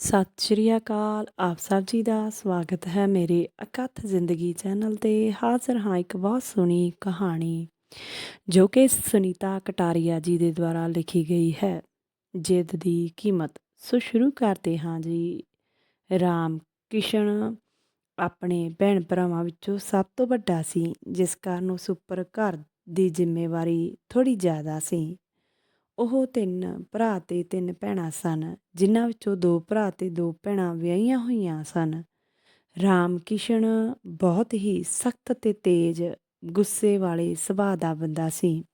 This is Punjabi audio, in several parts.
ਸਤਿ ਸ਼੍ਰੀ ਅਕਾਲ। ਆਪ ਸਭ ਜੀ ਦਾ ਸਵਾਗਤ ਹੈ ਮੇਰੇ ਅਕਥ ਜ਼ਿੰਦਗੀ ਚੈਨਲ ਤੇ। ਹਾਜ਼ਰ ਹਾਂ ਇੱਕ ਬਹੁਤ ਸੋਹਣੀ ਕਹਾਣੀ, ਜੋ ਕਿ ਸੁਨੀਤਾ ਕਟਾਰੀਆ ਜੀ ਦੇ ਦੁਆਰਾ ਲਿਖੀ ਗਈ ਹੈ। ਜਿੱਦ ਦੀ ਕੀਮਤ। ਸੋ ਸ਼ੁਰੂ ਕਰਦੇ ਹਾਂ ਜੀ। ਰਾਮ ਕਿਸ਼ਨ ਆਪਣੇ ਭੈਣ ਭਰਾਵਾਂ ਵਿੱਚੋਂ ਸਭ ਤੋਂ ਵੱਡਾ ਸੀ, ਜਿਸ ਕਾਰਨ ਉਸ ਉੱਪਰ ਘਰ ਦੀ ਜ਼ਿੰਮੇਵਾਰੀ ਥੋੜੀ ਜ਼ਿਆਦਾ ਸੀ। ਉਹ ਤਿੰਨ ਭਰਾ ਤੇ ਤਿੰਨ ਭੈਣਾਂ ਸਨ, ਜਿਨ੍ਹਾਂ ਵਿੱਚੋਂ ਦੋ ਭਰਾ ਤੇ ਦੋ ਭੈਣਾਂ ਵਿਆਹੀਆਂ ਹੋਈਆਂ ਸਨ। ਰਾਮ ਕਿਸ਼ਨ ਬਹੁਤ ਹੀ ਸਖਤ ਤੇ ਤੇਜ਼ ਗੁੱਸੇ ਵਾਲੇ ਸੁਭਾਅ ਦਾ ਬੰਦਾ ਸੀ।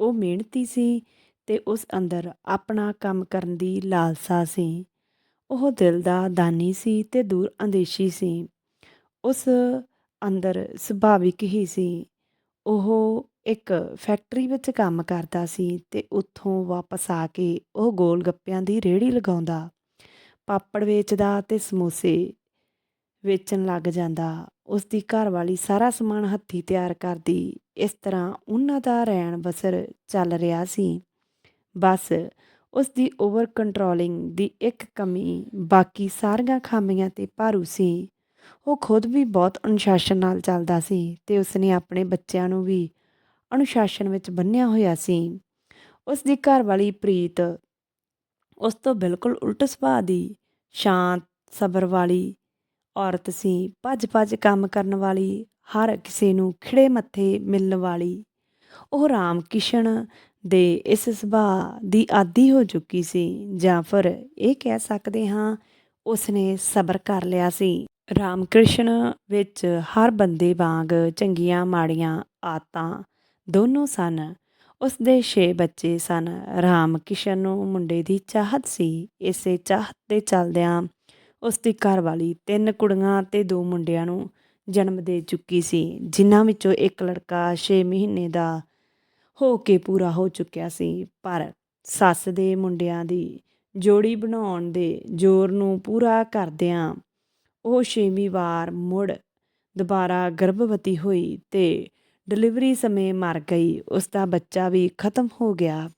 ਉਹ ਮਿਹਨਤੀ ਸੀ ਤੇ ਉਸ ਅੰਦਰ ਆਪਣਾ ਕੰਮ ਕਰਨ ਦੀ ਲਾਲਸਾ ਸੀ। ਉਹ ਦਿਲ ਦਾ ਦਾਨੀ ਸੀ ਤੇ ਦੂਰ ਅੰਦੇਸ਼ੀ ਸੀ। ਉਸ ਅੰਦਰ ਸੁਭਾਵਿਕ ਹੀ ਸੀ। ਉਹ ਇੱਕ ਫੈਕਟਰੀ ਵਿੱਚ ਕੰਮ ਕਰਦਾ ਸੀ ਤੇ ਉੱਥੋਂ ਵਾਪਸ ਆ ਕੇ ਉਹ ਗੋਲ ਗੱਪਿਆਂ ਦੀ ਰੇਹੜੀ ਲਗਾਉਂਦਾ। ਪਾਪੜ ਵੇਚਦਾ ਤੇ ਸਮੋਸੇ ਵੇਚਣ ਲੱਗ ਜਾਂਦਾ। ਉਸ ਦੀ ਘਰਵਾਲੀ ਸਾਰਾ ਸਮਾਨ ਹੱਥੀਂ ਤਿਆਰ ਕਰਦੀ। ਇਸ ਤਰ੍ਹਾਂ ਉਹਨਾਂ ਦਾ ਰਹਿਣ ਬਸਰ ਚੱਲ ਰਿਹਾ ਸੀ। ਬਸ ਉਸ ਦੀ ਓਵਰ ਕੰਟਰੋਲਿੰਗ ਦੀ ਇੱਕ ਕਮੀ ਬਾਕੀ ਸਾਰੀਆਂ ਖਾਮੀਆਂ ਤੇ ਭਾਰੂ ਸੀ। ਉਹ ਖੁਦ ਵੀ ਬਹੁਤ ਅਨੁਸ਼ਾਸਨ ਨਾਲ ਚੱਲਦਾ ਸੀ ਤੇ ਉਸਨੇ ਆਪਣੇ ਬੱਚਿਆਂ ਨੂੰ ਵੀ ਅਨੁਸ਼ਾਸਨ ਵਿੱਚ ਬੰਨਿਆ ਹੋਇਆ ਸੀ। ਉਸ ਦੀ ਘਰਵਾਲੀ ਪ੍ਰੀਤ ਉਸ ਤੋਂ ਬਿਲਕੁਲ ਉਲਟ ਸੁਭਾਅ ਦੀ ਸ਼ਾਂਤ, ਸਬਰ ਵਾਲੀ ਔਰਤ ਸੀ। ਭੱਜ ਭੱਜ ਕੰਮ ਕਰਨ ਵਾਲੀ, ਹਰ ਕਿਸੇ ਨੂੰ ਖਿੜੇ ਮੱਥੇ ਮਿਲਣ ਵਾਲੀ। ਉਹ ਰਾਮ ਕਿਸ਼ਨ ਦੇ ਇਸ ਸੁਭਾਅ ਦੀ ਆਦੀ ਹੋ ਚੁੱਕੀ ਸੀ, ਜਾਂ ਫਿਰ ਇਹ ਕਹਿ ਸਕਦੇ ਹਾਂ, ਉਸਨੇ ਸਬਰ ਕਰ ਲਿਆ ਸੀ। ਰਾਮਕ੍ਰਿਸ਼ਨ ਵਿੱਚ ਹਰ ਬੰਦੇ ਵਾਂਗ ਚੰਗੀਆਂ ਮਾੜੀਆਂ ਆਦਤਾਂ ਦੋਨੋਂ ਸਨ। ਉਸ ਦੇ 6 ਬੱਚੇ ਸਨ। ਰਾਮ ਕਿਸ਼ਨ ਨੂੰ ਮੁੰਡੇ ਦੀ ਚਾਹਤ ਸੀ। ਇਸੇ ਚਾਹਤ ਦੇ ਚਲਦਿਆਂ ਉਸ ਦੀ ਘਰਵਾਲੀ ਤਿੰਨ ਕੁੜੀਆਂ ਤੇ ਦੋ ਮੁੰਡਿਆਂ ਨੂੰ ਜਨਮ ਦੇ ਚੁੱਕੀ ਸੀ, ਜਿਨ੍ਹਾਂ ਵਿੱਚੋਂ ਇੱਕ ਲੜਕਾ 6 ਮਹੀਨੇ ਦਾ ਹੋ ਕੇ ਪੂਰਾ ਹੋ ਚੁੱਕਿਆ ਸੀ। ਪਰ ਸੱਸ ਦੇ ਮੁੰਡਿਆਂ ਦੀ ਜੋੜੀ ਬਣਾਉਣ ਦੇ ਜ਼ੋਰ ਨੂੰ ਪੂਰਾ ਕਰਦਿਆਂ ਉਹ ਛੇਵੀਂ ਵਾਰ ਮੁੜ ਦੁਬਾਰਾ ਗਰਭਵਤੀ ਹੋਈ ਤੇ ਡਿਲੀਵਰੀ ਸਮੇਂ ਮਰ ਗਈ। ਉਸ ਦਾ ਬੱਚਾ ਵੀ ਖਤਮ ਹੋ ਗਿਆ।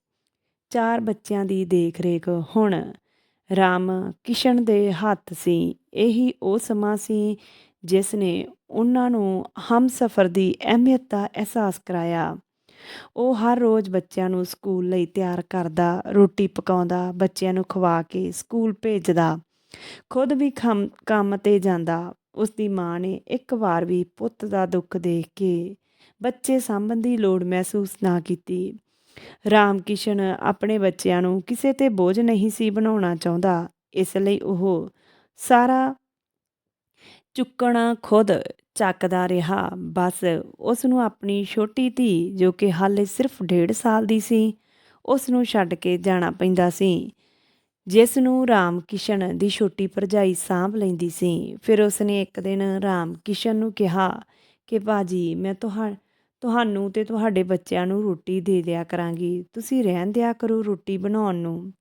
ਚਾਰ ਬੱਚਿਆਂ ਦੀ ਦੇਖ ਰੇਖ ਹੁਣ। ਰਾਮ ਕਿਸ਼ਨ ਦੇ ਹੱਥ ਸੀ। ਇਹੀ ਉਹ ਸਮਾਂ ਸੀ ਜਿਸ ਨੇ ਉਹਨਾਂ ਨੂੰ ਹਮਸਫਰ ਦੀ ਅਹਿਮੀਅਤ ਦਾ ਅਹਿਸਾਸ ਕਰਾਇਆ। ਉਹ ਹਰ ਰੋਜ਼ ਬੱਚਿਆਂ ਨੂੰ ਸਕੂਲ ਲਈ ਤਿਆਰ ਕਰਦਾ, ਰੋਟੀ ਪਕਾਉਂਦਾ, ਬੱਚਿਆਂ ਨੂੰ ਖਵਾ ਕੇ ਸਕੂਲ ਭੇਜਦਾ। ਖੁਦ ਵੀ ਕੰਮ ਤੇ ਜਾਂਦਾ। ਉਸ ਦੀ ਮਾਂ ਨੇ ਇੱਕ ਵਾਰ ਵੀ ਪੁੱਤ ਦਾ ਦੁੱਖ ਦੇਖ ਕੇ ਬੱਚੇ ਸਾਂਭਣ ਦੀ ਲੋੜ ਮਹਿਸੂਸ ਨਾ ਕੀਤੀ। ਰਾਮ ਕਿਸ਼ਨ ਆਪਣੇ ਬੱਚਿਆਂ ਨੂੰ ਕਿਸੇ ਤੇ ਬੋਝ ਨਹੀਂ ਸੀ ਬਣਾਉਣਾ ਚਾਹੁੰਦਾ। ਇਸ ਲਈ ਉਹ ਸਾਰਾ ਚੁੱਕਣਾ ਖੁਦ ਚੱਕਦਾ ਰਿਹਾ। ਬਸ ਉਸ ਨੂੰ ਆਪਣੀ ਛੋਟੀ ਧੀ, ਜੋ ਕਿ ਹਾਲੇ ਸਿਰਫ 1.5 ਸਾਲ ਦੀ ਸੀ ਉਸ ਨੂੰ ਛੱਡ ਕੇ ਜਾਣਾ ਪੈਂਦਾ ਸੀ ਜਿਸ ਨੂੰ ਰਾਮ ਕਿਸ਼ਨ ਦੀ ਛੋਟੀ ਭਰਜਾਈ ਸਾਂਭ ਲੈਂਦੀ ਸੀ। ਫਿਰ ਉਸਨੇ ਇੱਕ ਦਿਨ ਰਾਮ ਕਿਸ਼ਨ ਨੂੰ ਕਿਹਾ ਕਿ ਬਾਜੀ ਮੈਂ ਤੁਹਾ ਤੁਹਾਨੂੰ ਤੇ ਤੁਹਾਡੇ ਬੱਚਿਆਂ ਨੂੰ ਰੋਟੀ ਦੇ ਦਿਆ ਕਰਾਂਗੀ। ਤੁਸੀਂ ਰਹਿਣ ਦਿਆ ਕਰੋ ਰੋਟੀ ਬਣਾਉਣ ਨੂੰ।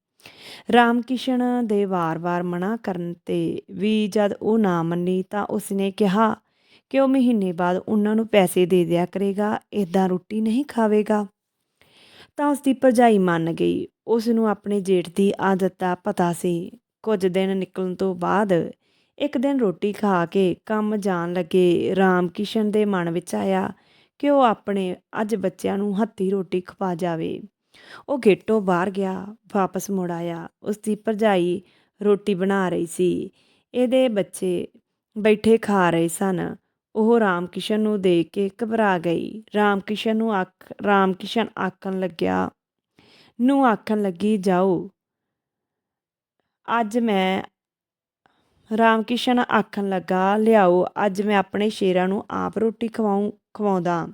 ਰਾਮ ਕਿਸ਼ਨ ਦੇ ਵਾਰ-ਵਾਰ ਮਨਾ ਕਰਨ ਤੇ ਵੀ ਜਦ ਉਹ ਨਾ ਮੰਨੀ ਤਾਂ ਉਸਨੇ ਕਿਹਾ ਕਿ ਉਹ ਮਹੀਨੇ ਬਾਅਦ ਉਹਨਾਂ ਨੂੰ ਪੈਸੇ ਦੇ ਦਿਆ ਕਰੇਗਾ? ਇਦਾਂ ਰੋਟੀ ਨਹੀਂ ਖਾਵੇਗਾ? ਤਾਂ ਉਸ ਦੀ ਭਰਜਾਈ ਮੰਨ ਗਈ। ਉਸ ਨੂੰ ਆਪਣੇ ਜੇਠ ਦੀ ਆਦਤ ਦਾ ਪਤਾ ਸੀ। ਕੁਝ ਦਿਨ ਨਿਕਲਣ ਤੋਂ ਬਾਅਦ ਇੱਕ ਦਿਨ ਰੋਟੀ ਖਾ ਕੇ ਕੰਮ ਜਾਣ ਲੱਗੇ, ਰਾਮ ਕਿਸ਼ਨ ਦੇ ਮਨ ਵਿੱਚ ਆਇਆ ਕਿ ਉਹ ਆਪਣੇ ਅੱਜ ਬੱਚਿਆਂ ਨੂੰ ਹੱਥੀ ਰੋਟੀ ਖਵਾ ਜਾਵੇ? ਉਹ ਗੇਟੋਂ ਬਾਹਰ ਗਿਆ, ਵਾਪਸ ਮੁੜ ਆਇਆ। ਉਸ ਦੀ ਭਰਜਾਈ ਰੋਟੀ ਬਣਾ ਰਹੀ ਸੀ। ਇਹਦੇ ਬੱਚੇ ਬੈਠੇ ਖਾ ਰਹੇ ਸਨ। ਉਹ ਰਾਮ ਕਿਸ਼ਨ ਨੂੰ ਦੇਖ ਕੇ ਘਬਰਾ ਗਈ। ਰਾਮ ਕਿਸ਼ਨ ਨੂੰ ਆਖ ਰਾਮ ਕਿਸ਼ਨ ਆਖਣ ਲੱਗਿਆ, ਨੂੰ ਆਖਣ ਲੱਗੀ, ਜਾਓ। ਅੱਜ ਮੈਂ ਰਾਮ ਕਿਸ਼ਨ ਆਖਣ ਲੱਗਾ, ਲਿਆਓ, ਅੱਜ ਮੈਂ ਆਪਣੇ ਸ਼ੇਰਾਂ ਨੂੰ ਆਪ ਰੋਟੀ ਖਵਾਉਂ, ਖਵਾਉਂਦਾ।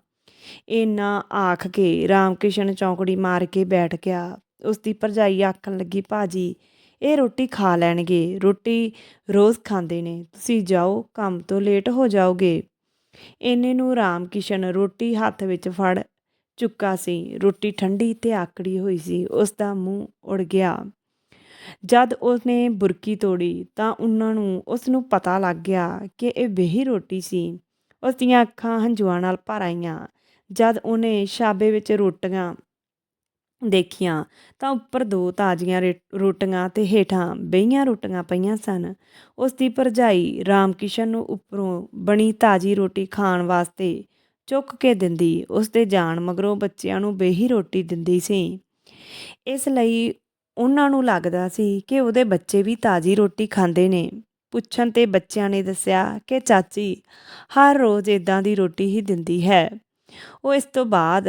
ਇੰਨਾ ਆਖ ਕੇ ਰਾਮ ਚੌਂਕੜੀ ਮਾਰ ਕੇ ਬੈਠ ਗਿਆ। ਉਸ ਦੀ ਭਰਜਾਈ ਆਖਣ ਲੱਗੀ, ਭਾਜੀ, ਇਹ ਰੋਟੀ ਖਾ ਲੈਣਗੇ। ਰੋਟੀ ਰੋਜ਼ ਖਾਂਦੇ ਨੇ। ਤੁਸੀਂ ਜਾਓ, ਕੰਮ ਤੋਂ ਲੇਟ ਹੋ ਜਾਓਗੇ। ਇੰਨੇ ਨੂੰ ਰਾਮ ਕਿਸ਼ਨ ਰੋਟੀ ਹੱਥ ਵਿੱਚ ਫੜ ਚੁੱਕਾ ਸੀ। ਰੋਟੀ ਠੰਡੀ ਤੇ ਆਕੜੀ ਹੋਈ ਸੀ। ਉਸ ਦਾ ਮੂੰਹ ਉੜ ਗਿਆ। ਜਦ ਉਸਨੇ ਬੁਰਕੀ ਤੋੜੀ ਤਾਂ ਉਹਨਾਂ ਨੂੰ ਉਸ ਨੂੰ ਪਤਾ ਲੱਗ ਗਿਆ ਕਿ ਇਹ ਬੇਹੀ ਰੋਟੀ ਸੀ। ਉਸ ਦੀਆਂ ਅੱਖਾਂ ਹੰਝੂਆਂ ਨਾਲ ਭਰ ਆਈਆਂ। ਜਦ ਉਹਨੇ ਛਾਬੇ ਵਿੱਚ ਰੋਟੀਆਂ ਦੇਖੀਆਂ ਤਾਂ ਉੱਪਰ ਦੋ ਤਾਜ਼ੀਆਂ ਰੇ- ਰੋਟੀਆਂ ਤੇ ਹੇਠਾਂ ਬਈਆਂ ਰੋਟੀਆਂ ਪਈਆਂ ਸਨ। ਉਸ ਦੀ ਭਰਜਾਈ ਰਾਮਕਿਸ਼ਨ ਨੂੰ ਉੱਪਰੋਂ ਬਣੀ ਤਾਜ਼ੀ ਰੋਟੀ ਖਾਣ ਵਾਸਤੇ ਚੁੱਕ ਕੇ ਦਿੰਦੀ। ਉਸ ਦੇ ਜਾਣ ਮਗਰੋਂ ਬੱਚਿਆਂ ਨੂੰ ਬੇਹੀ ਰੋਟੀ ਦਿੰਦੀ ਸੀ। ਇਸ ਲਈ ਉਹਨਾਂ ਨੂੰ ਲੱਗਦਾ ਸੀ ਕਿ ਉਹਦੇ ਬੱਚੇ ਵੀ ਤਾਜ਼ੀ ਰੋਟੀ ਖਾਂਦੇ ਨੇ। ਪੁੱਛਣ ਤੇ ਬੱਚਿਆਂ ਨੇ ਦੱਸਿਆ ਕਿ ਚਾਚੀ ਹਰ ਰੋਜ਼ ਇਦਾਂ ਦੀ ਰੋਟੀ ਹੀ ਦਿੰਦੀ ਹੈ। ਉਹ ਇਸ ਤੋਂ ਬਾਅਦ,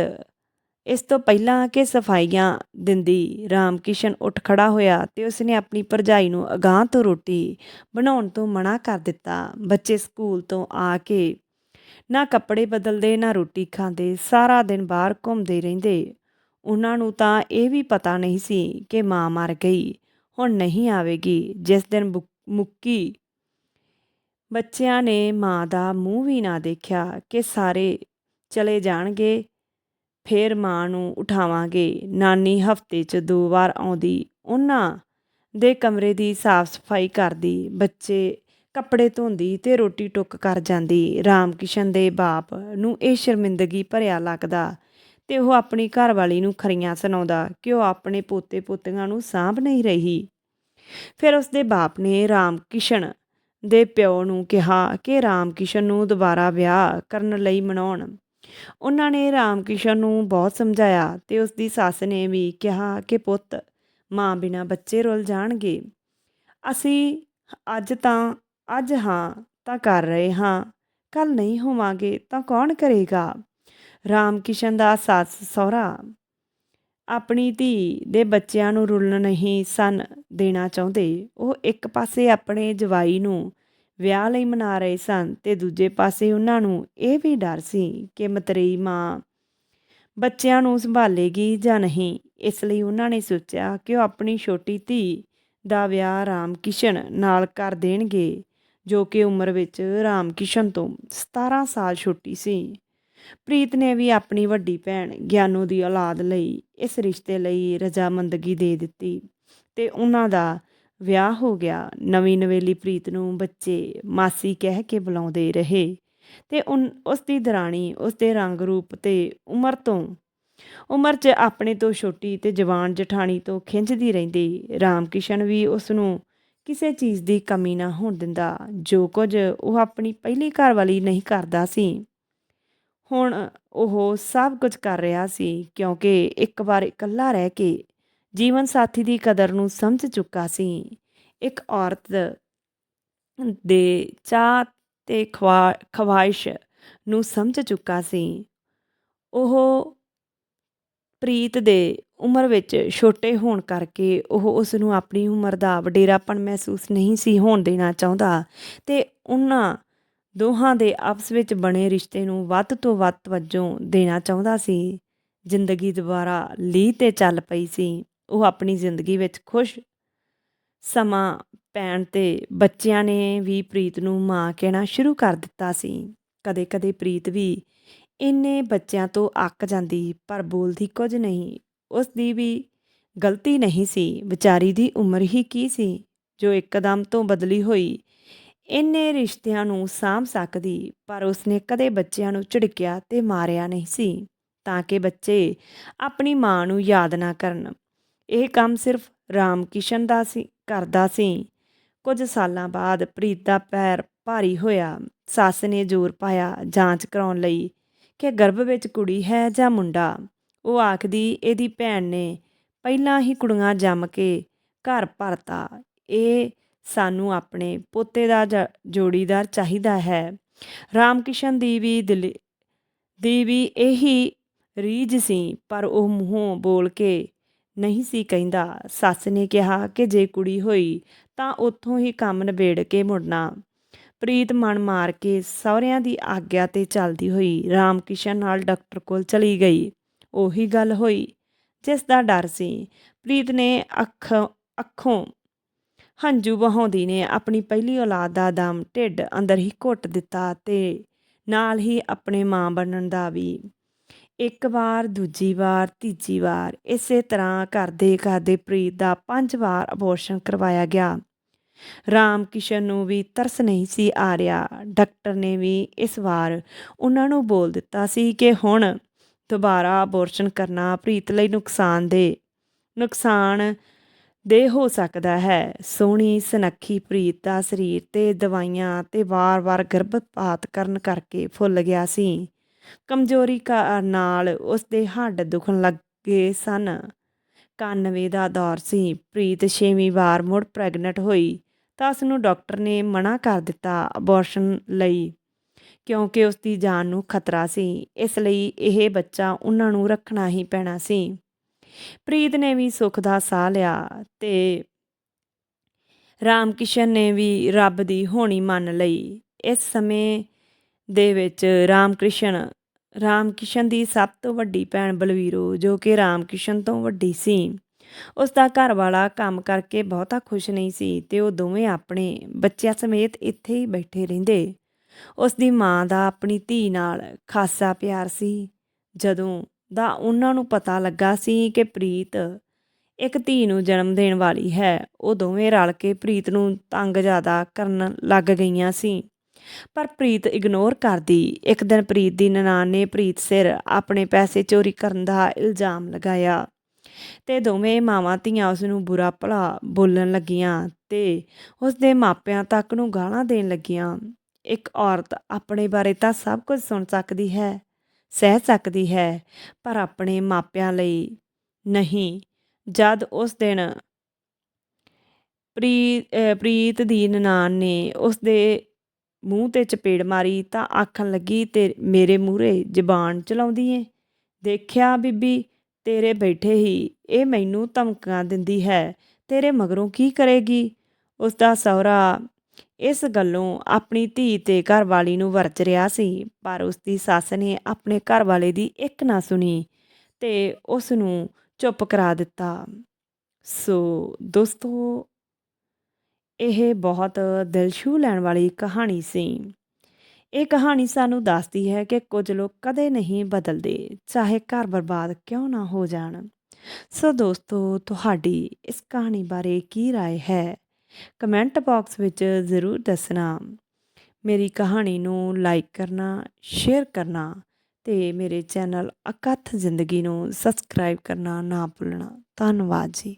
ਇਸ ਤੋਂ ਪਹਿਲਾਂ ਕਿ ਸਫਾਈਆਂ ਦਿੰਦੀ, ਰਾਮਕਿਸ਼ਨ ਉੱਠ ਖੜਾ ਹੋਇਆ ਤੇ ਉਸਨੇ ਆਪਣੀ ਭਰਜਾਈ ਨੂੰ ਅਗਾਂਹ ਤੋਂ ਰੋਟੀ ਬਣਾਉਣ ਤੋਂ ਮਨਾ ਕਰ ਦਿੱਤਾ। ਬੱਚੇ ਸਕੂਲ ਤੋਂ ਆ ਕੇ ਨਾ ਕੱਪੜੇ ਬਦਲਦੇ, ਨਾ ਰੋਟੀ ਖਾਂਦੇ, ਸਾਰਾ ਦਿਨ ਬਾਹਰ ਘੁੰਮਦੇ ਰਹਿੰਦੇ। ਉਹਨਾਂ ਨੂੰ ਤਾਂ ਇਹ ਵੀ ਪਤਾ ਨਹੀਂ ਸੀ ਕਿ ਮਾਂ ਮਰ ਗਈ, ਹੁਣ ਨਹੀਂ ਆਵੇਗੀ, ਜਿਸ ਦਿਨ ਬੁ- ਮੁੱਕੀ। ਬੱਚਿਆਂ ਨੇ ਮਾਂ ਦਾ ਮੂੰਹ ਵੀ ਨਾ ਦੇਖਿਆ ਕਿ ਸਾਰੇ ਚਲੇ ਜਾਣਗੇ, ਫੇਰ ਮਾਂ ਨੂੰ ਉਠਾਵਾਂਗੇ। ਨਾਨੀ ਹਫ਼ਤੇ 'ਚ ਦੋ ਵਾਰ ਆਉਂਦੀ, ਉਹਨਾਂ ਦੇ ਕਮਰੇ ਦੀ ਸਾਫ਼ ਸਫ਼ਾਈ ਕਰਦੀ, ਬੱਚੇ ਕੱਪੜੇ ਧੋਂਦੀ ਤੇ ਰੋਟੀ ਟੁੱਕ ਕਰ ਜਾਂਦੀ। ਰਾਮਕਿਸ਼ਨ ਦੇ ਬਾਪ ਨੂੰ ਇਹ ਸ਼ਰਮਿੰਦਗੀ ਭਰਿਆ ਲੱਗਦਾ ਤੇ ਉਹ ਆਪਣੀ ਘਰਵਾਲੀ ਨੂੰ ਖਰੀਆਂ ਸੁਣਾਉਂਦਾ ਕਿ ਉਹ ਆਪਣੇ ਪੋਤੇ ਪੋਤੀਆਂ ਨੂੰ ਸਾਂਭ ਨਹੀਂ ਰਹੀ। ਫਿਰ ਉਸਦੇ ਬਾਪ ਨੇ ਰਾਮ ਕਿਸ਼ਨ ਦੇ ਪਿਓ ਨੂੰ ਕਿਹਾ ਕਿ ਰਾਮ ਕਿਸ਼ਨ ਨੂੰ ਦੁਬਾਰਾ ਵਿਆਹ ਕਰਨ ਲਈ ਮਨਾਉਣ। ਉਹਨਾਂ ਨੇ ਰਾਮ ਕਿਸ਼ਨ ਨੂੰ ਬਹੁਤ ਸਮਝਾਇਆ ਤੇ ਉਸ ਦੀ ਸੱਸ ਨੇ ਵੀ ਕਿਹਾ ਕਿ ਪੁੱਤ, ਮਾਂ ਬਿਨਾ ਬੱਚੇ ਰੁੱਲ ਜਾਣਗੇ। ਅਸੀਂ ਅੱਜ ਤਾਂ, ਅੱਜ ਹਾਂ ਤਾਂ ਕਰ ਰਹੇ ਹਾਂ ਕੱਲ ਨਹੀਂ ਹੋਵਾਂਗੇ ਤਾਂ ਕੌਣ ਕਰੇਗਾ? ਰਾਮਕਿਸ਼ਨ ਦਾ ਸੱਸ ਸਹੁਰਾ। ਆਪਣੀ ਧੀ ਦੇ ਬੱਚਿਆਂ ਨੂੰ ਰੁਲਣ ਨਹੀਂ ਸਨ ਦੇਣਾ ਚਾਹੁੰਦੇ। ਉਹ ਇੱਕ ਪਾਸੇ ਆਪਣੇ ਜਵਾਈ ਨੂੰ ਵਿਆਹ ਲਈ ਮਨਾ ਰਹੇ ਸਨ ਤੇ ਦੂਜੇ ਪਾਸੇ ਉਹਨਾਂ ਨੂੰ ਇਹ ਵੀ ਡਰ ਸੀ ਕਿ ਮਤਰੇਈ ਮਾਂ ਬੱਚਿਆਂ ਨੂੰ ਸੰਭਾਲੇਗੀ ਜਾਂ ਨਹੀਂ। ਇਸ ਲਈ ਉਹਨਾਂ ਨੇ ਸੋਚਿਆ ਕਿ ਉਹ ਆਪਣੀ ਛੋਟੀ ਧੀ ਦਾ ਵਿਆਹ ਰਾਮਕਿਸ਼ਨ ਨਾਲ ਕਰ ਦੇਣਗੇ, ਜੋ ਕਿ ਉਮਰ ਵਿੱਚ ਰਾਮਕਿਸ਼ਨ ਤੋਂ 17 ਸਾਲ ਛੋਟੀ ਸੀ। ਪ੍ਰੀਤ ਨੇ ਵੀ ਆਪਣੀ ਵੱਡੀ ਭੈਣ ਗਿਆਨੂ ਦੀ ਔਲਾਦ ਲਈ ਇਸ ਰਿਸ਼ਤੇ ਲਈ ਰਜ਼ਾਮੰਦਗੀ ਦੇ ਦਿੱਤੀ ਤੇ ਉਹਨਾਂ ਦਾ ਵਿਆਹ ਹੋ ਗਿਆ। ਨਵੀਂ ਨਵੇਲੀ ਪ੍ਰੀਤ ਨੂੰ ਬੱਚੇ ਮਾਸੀ ਕਹਿ ਕੇ ਬੁਲਾਉਂਦੇ ਰਹੇ ਤੇ ਉਨ- ਉਸ ਦੀ ਦਰਾਣੀ ਉਸ ਦੇ ਰੰਗ ਰੂਪ ਤੇ ਉਮਰ ਤੋਂ, ਉਮਰ 'ਚ ਆਪਣੇ ਤੋਂ ਛੋਟੀ ਤੇ ਜਵਾਨ ਜਠਾਣੀ ਤੋਂ ਖਿੰਝਦੀ ਰਹਿੰਦੀ। ਰਾਮਕਿਸ਼ਨ ਵੀ ਉਸ ਨੂੰ ਕਿਸੇ ਚੀਜ਼ ਦੀ ਕਮੀ ਨਾ ਹੋਣ ਦਿੰਦਾ। ਜੋ ਕੁਝ ਉਹ ਆਪਣੀ ਪਹਿਲੀ ਘਰਵਾਲੀ ਨਹੀਂ ਕਰਦਾ ਸੀ। ਹੁਣ ਉਹ ਸਭ ਕੁਝ ਕਰ ਰਿਹਾ ਸੀ ਕਿਉਂਕਿ ਇੱਕ ਵਾਰ ਇਕੱਲਾ ਰਹਿ ਕੇ ਜੀਵਨ ਸਾਥੀ ਦੀ ਕਦਰ ਨੂੰ ਸਮਝ ਚੁੱਕਾ ਸੀ। ਇੱਕ ਔਰਤ ਦੇ ਚਾਹ ਤੇ ਖਵਾ, ਖਵਾਇਸ਼ ਨੂੰ ਸਮਝ ਚੁੱਕਾ ਸੀ। ਉਹ ਪ੍ਰੀਤ ਦੇ ਉਮਰ ਵਿੱਚ ਛੋਟੇ ਹੋਣ ਕਰਕੇ ਉਹ ਉਸ ਨੂੰ ਆਪਣੀ ਉਮਰ ਦਾ ਵਡੇਰਾਪਣ ਮਹਿਸੂਸ ਨਹੀਂ ਸੀ ਹੋਣ ਦੇਣਾ ਚਾਹੁੰਦਾ ਤੇ ਉਹਨਾਂ ਦੋਹਾਂ ਦੇ ਆਪਸ ਵਿੱਚ ਬਣੇ ਰਿਸ਼ਤੇ ਨੂੰ ਵੱਧ ਤੋਂ ਵੱਧ ਤਵੱਜੋ ਦੇਣਾ ਚਾਹੁੰਦਾ ਸੀ। ਜ਼ਿੰਦਗੀ ਦੁਬਾਰਾ ਲੀਹ ਤੇ ਚੱਲ ਪਈ ਸੀ। ਉਹ ਆਪਣੀ ਜ਼ਿੰਦਗੀ ਵਿੱਚ ਖੁਸ਼ ਸਮਾਂ ਪੈਣ ਤੇ ਬੱਚਿਆਂ ਨੇ ਵੀ ਪ੍ਰੀਤ ਨੂੰ ਮਾਂ ਕਹਿਣਾ ਸ਼ੁਰੂ ਕਰ ਦਿੱਤਾ ਸੀ। ਕਦੇ-ਕਦੇ ਪ੍ਰੀਤ ਵੀ ਇੰਨੇ ਬੱਚਿਆਂ ਤੋਂ ਅੱਕ ਜਾਂਦੀ, ਪਰ ਬੋਲਦੀ ਕੁਝ ਨਹੀਂ। ਉਸ ਦੀ ਵੀ ਗਲਤੀ ਨਹੀਂ ਸੀ। ਵਿਚਾਰੀ ਦੀ ਉਮਰ ਹੀ ਕੀ ਸੀ? ਜੋ ਇੱਕਦਮ ਤੋਂ ਬਦਲੀ ਹੋਈ ਇੰਨੇ ਰਿਸ਼ਤਿਆਂ ਨੂੰ ਸਾਂਭ ਸਕਦੀ, ਪਰ ਉਸਨੇ ਕਦੇ ਬੱਚਿਆਂ ਨੂੰ ਝਿੜਕਿਆ ਤੇ ਮਾਰਿਆ ਨਹੀਂ ਸੀ, ਤਾਂ ਕਿ ਬੱਚੇ ਆਪਣੀ ਮਾਂ ਨੂੰ ਯਾਦ ਨਾ ਕਰਨ। ਇਹ ਕੰਮ ਸਿਰਫ ਰਾਮ ਕਿਸ਼ਨ ਦਾ ਸੀ, ਕਰਦਾ ਸੀ। ਕੁਝ ਸਾਲਾਂ ਬਾਅਦ ਪ੍ਰੀਤ ਦਾ ਪੈਰ ਭਾਰੀ ਹੋਇਆ। ਸੱਸ ਨੇ ਜ਼ੋਰ ਪਾਇਆ ਜਾਂਚ ਕਰਾਉਣ ਲਈ ਕਿ ਗਰਭ ਵਿੱਚ ਕੁੜੀ ਹੈ ਜਾਂ ਮੁੰਡਾ। ਉਹ ਆਖਦੀ, ਇਹਦੀ ਭੈਣ ਨੇ ਪਹਿਲਾਂ ਹੀ ਕੁੜੀਆਂ ਜੰਮ ਕੇ ਘਰ ਭਰਤਾ। ਇਹ ਸਾਨੂੰ ਆਪਣੇ ਪੋਤੇ ਦਾ ਜ- ਜੋੜੀਦਾਰ ਚਾਹੀਦਾ ਹੈ। ਰਾਮਕਿਸ਼ਨ ਦੀ ਵੀ ਦਿਲ, ਦੀ ਵੀ ਇਹੀ ਰੀਝ ਸੀ, ਪਰ ਉਹ ਮੂੰਹੋਂ ਬੋਲ ਕੇ ਨਹੀਂ ਸੀ ਕਹਿੰਦਾ। ਸੱਸ ਨੇ ਕਿਹਾ ਕਿ ਜੇ ਕੁੜੀ ਹੋਈ ਤਾਂ ਉੱਥੋਂ ਹੀ ਕੰਮ ਨਿਬੇੜ ਕੇ ਮੁੜਨਾ। ਪ੍ਰੀਤ ਮਨ ਮਾਰ ਕੇ ਸਹੁਰਿਆਂ ਦੀ ਆਗਿਆ ਤੇ ਚੱਲਦੀ ਹੋਈ ਰਾਮਕਿਸ਼ਨ ਨਾਲ ਡਾਕਟਰ ਕੋਲ ਚਲੀ ਗਈ। ਉਹੀ ਗੱਲ ਹੋਈ, ਜਿਸ ਦਾ ਡਰ ਸੀ। ਪ੍ਰੀਤ ਨੇ ਅੱਖ, ਅੱਖੋਂ ਹੰਝੂ ਵਹਾਉਂਦੀ ਨੇ ਆਪਣੀ ਪਹਿਲੀ ਔਲਾਦ ਦਾ ਦਮ ਢਿੱਡ ਅੰਦਰ ਹੀ ਘੁੱਟ ਦਿੱਤਾ ਤੇ ਨਾਲ ਹੀ ਆਪਣੇ ਮਾਂ ਬਣਨ ਦਾ ਵੀ। ਇੱਕ ਵਾਰ, ਦੂਜੀ ਵਾਰ, ਤੀਜੀ ਵਾਰ, ਇਸੇ ਤਰ੍ਹਾਂ ਕਰਦੇ ਕਰਦੇ ਪ੍ਰੀਤ ਦਾ ਪੰਜ ਵਾਰ ਅਬੋਰਸ਼ਨ ਕਰਵਾਇਆ ਗਿਆ। ਰਾਮ ਕਿਸ਼ਨ ਨੂੰ ਵੀ ਤਰਸ ਨਹੀਂ ਸੀ ਆ ਰਿਹਾ। ਡਾਕਟਰ ਨੇ ਵੀ ਇਸ ਵਾਰ ਉਹਨਾਂ ਨੂੰ ਬੋਲ ਦਿੱਤਾ ਸੀ ਕਿ ਹੁਣ ਦੁਬਾਰਾ ਅਬੋਰਸ਼ਨ ਕਰਨਾ ਪ੍ਰੀਤ ਲਈ ਨੁਕਸਾਨ ਦੇ ਨੁਕਸਾਨ ਦੇ ਹੋ ਸਕਦਾ ਹੈ। ਸੋਹਣੀ, ਸੁਨੱਖੀ ਪ੍ਰੀਤ ਦਾ ਸਰੀਰ ਤੇ ਦਵਾਈਆਂ ਤੇ ਵਾਰ-ਵਾਰ ਗਰਭਪਾਤ ਕਰਨ ਕਰਕੇ ਫੁੱਲ ਗਿਆ ਸੀ। ਕਮਜ਼ੋਰੀ ਕਾ ਨਾਲ ਉਸ ਦੇ ਹੱਡ ਦੁਖਣ ਲੱਗੇ ਸਨ। 91 ਦਾ ਦੌਰ ਸੀ। ਪ੍ਰੀਤ ਛੇਵੀਂ ਵਾਰ ਮੁੜ ਪ੍ਰੈਗਨੈਂਟ ਹੋਈ ਤਾਂ ਉਸ ਨੂੰ ਡਾਕਟਰ ਨੇ ਮਨਾ ਕਰ ਦਿੱਤਾ ਅਬੋਰਸ਼ਨ ਲਈ, ਕਿਉਂਕਿ ਉਸ ਦੀ ਜਾਨ ਨੂੰ ਖਤਰਾ ਸੀ। ਇਸ ਲਈ ਇਹ ਬੱਚਾ ਉਹਨਾਂ ਨੂੰ ਰੱਖਣਾ ਹੀ ਪੈਣਾ ਸੀ। ਪ੍ਰੀਤ ਨੇ ਵੀ ਸੁੱਖ ਦਾ ਸਾਹ ਲਿਆ ਤੇ ਰਾਮ ਕਿਸ਼ਨ ਨੇ ਵੀ ਰੱਬ ਦੀ ਹੋਣੀ ਮੰਨ ਲਈ। ਇਸ ਸਮੇਂ ਦੇ ਵਿੱਚ ਰਾਮਕ੍ਰਿਸ਼ਨ ਰਾਮ ਕਿਸ਼ਨ ਦੀ ਸਭ ਤੋਂ ਵੱਡੀ ਭੈਣ ਬਲਵੀਰੋ, ਜੋ ਕਿ ਰਾਮ ਤੋਂ ਵੱਡੀ ਸੀ, ਉਸ ਦਾ ਘਰ ਵਾਲਾ ਕੰਮ ਕਰਕੇ ਬਹੁਤਾ ਖੁਸ਼ ਨਹੀਂ ਸੀ ਤੇ ਉਹ ਦੋਵੇਂ ਆਪਣੇ ਬੱਚਿਆਂ ਸਮੇਤ ਇੱਥੇ ਹੀ ਬੈਠੇ ਰਹਿੰਦੇ। ਉਸ ਦੀ ਮਾਂ ਦਾ ਆਪਣੀ ਧੀ ਨਾਲ ਖਾਸਾ ਪਿਆਰ ਸੀ। ਜਦੋਂ ਦਾ ਉਹਨਾਂ ਨੂੰ ਪਤਾ ਲੱਗਾ ਸੀ ਕਿ ਪ੍ਰੀਤ ਇੱਕ ਧੀ ਨੂੰ ਜਨਮ ਦੇਣ ਵਾਲੀ ਹੈ। ਉਹ ਦੋਵੇਂ ਰਲ ਕੇ ਪ੍ਰੀਤ ਨੂੰ ਤੰਗ ਜ਼ਿਆਦਾ ਕਰਨ ਲੱਗ ਗਈਆਂ ਸੀ। ਪਰ ਪ੍ਰੀਤ ਇਗਨੋਰ ਕਰਦੀ। ਇੱਕ ਦਿਨ ਪ੍ਰੀਤ ਦੀ ਨਨਾਣ ਨੇ ਪ੍ਰੀਤ ਸਿਰ ਆਪਣੇ ਪੈਸੇ ਚੋਰੀ ਕਰਨ ਦਾ ਇਲਜ਼ਾਮ ਲਗਾਇਆ ਤੇ ਦੋਵੇਂ ਮਾਵਾਂ ਧੀਆਂ ਉਸ ਨੂੰ ਬੁਰਾ ਭਲਾ ਬੋਲਣ ਲੱਗੀਆਂ ਤੇ ਉਸ ਦੇ ਮਾਪਿਆਂ ਤੱਕ ਨੂੰ ਗਾਲਾਂ ਦੇਣ ਲੱਗੀਆਂ। ਇੱਕ ਔਰਤ ਆਪਣੇ ਬਾਰੇ ਤਾਂ ਸਭ ਕੁਝ ਸੁਣ ਸਕਦੀ ਹੈ। ਸਹਿ ਸਕਦੀ ਹੈ, ਪਰ ਆਪਣੇ ਮਾਪਿਆਂ ਲਈ ਨਹੀਂ। ਜਦ ਉਸ ਦਿਨ ਪ੍ਰੀ ਪ੍ਰੀਤ ਦੀ ਨਨਾਣ ਨੇ ਉਸ ਦੇ ਮੂੰਹ ਤੇ ਚਪੇੜ ਮਾਰੀ ਤਾਂ ਆਖਣ ਲੱਗੀ, ਤੇ ਮੇਰੇ ਮੂਹਰੇ ਜ਼ਬਾਨ ਚਲਾਉਂਦੀ ਏ? ਦੇਖਿਆ ਬੀਬੀ, ਤੇਰੇ ਬੈਠੇ ਹੀ ਇਹ ਮੈਨੂੰ ਧਮਕਾਂ ਦਿੰਦੀ ਹੈ। ਤੇਰੇ ਮਗਰੋਂ ਕੀ ਕਰੇਗੀ? ਉਸ ਦਾ ਸਹੁਰਾ ਇਸ ਗੱਲੋਂ ਆਪਣੀ ਧੀ ਤੇ ਘਰਵਾਲੀ ਨੂੰ ਵਰਤ ਰਿਹਾ ਸੀ ਪਰ ਉਸ ਦੀ ਸੱਸ ਨੇ ਆਪਣੇ ਘਰਵਾਲੇ ਦੀ ਇੱਕ ਨਾ ਸੁਣੀ ਤੇ ਉਸ ਨੂੰ ਚੁੱਪ ਕਰਾ ਦਿੱਤਾ ਸੋ ਦੋਸਤੋ ਇਹ ਬਹੁਤ ਦਿਲ ਛੂ ਲੈਣ ਵਾਲੀ ਕਹਾਣੀ ਸੀ ਇਹ ਕਹਾਣੀ ਸਾਨੂੰ ਦੱਸਦੀ ਹੈ ਕਿ ਕੁਝ ਲੋਕ ਕਦੇ ਨਹੀਂ ਬਦਲਦੇ ਚਾਹੇ ਘਰ ਬਰਬਾਦ ਕਿਉਂ ਨਾ ਹੋ ਜਾਣ ਸੋ ਦੋਸਤੋ ਤੁਹਾਡੀ ਇਸ ਕਹਾਣੀ ਬਾਰੇ ਕੀ رائے ਹੈ ਕਮੈਂਟ ਬਾਕਸ ਵਿੱਚ ਜ਼ਰੂਰ ਦੱਸਣਾ। ਮੇਰੀ ਕਹਾਣੀ ਨੂੰ ਲਾਈਕ ਕਰਨਾ ਸ਼ੇਅਰ ਕਰਨਾ ਤੇ ਮੇਰੇ ਚੈਨਲ ਅਕਥ ਜ਼ਿੰਦਗੀ ਨੂੰ ਸਬਸਕ੍ਰਾਈਬ ਕਰਨਾ ਨਾ ਭੁੱਲਣਾ। ਧੰਨਵਾਦ ਜੀ।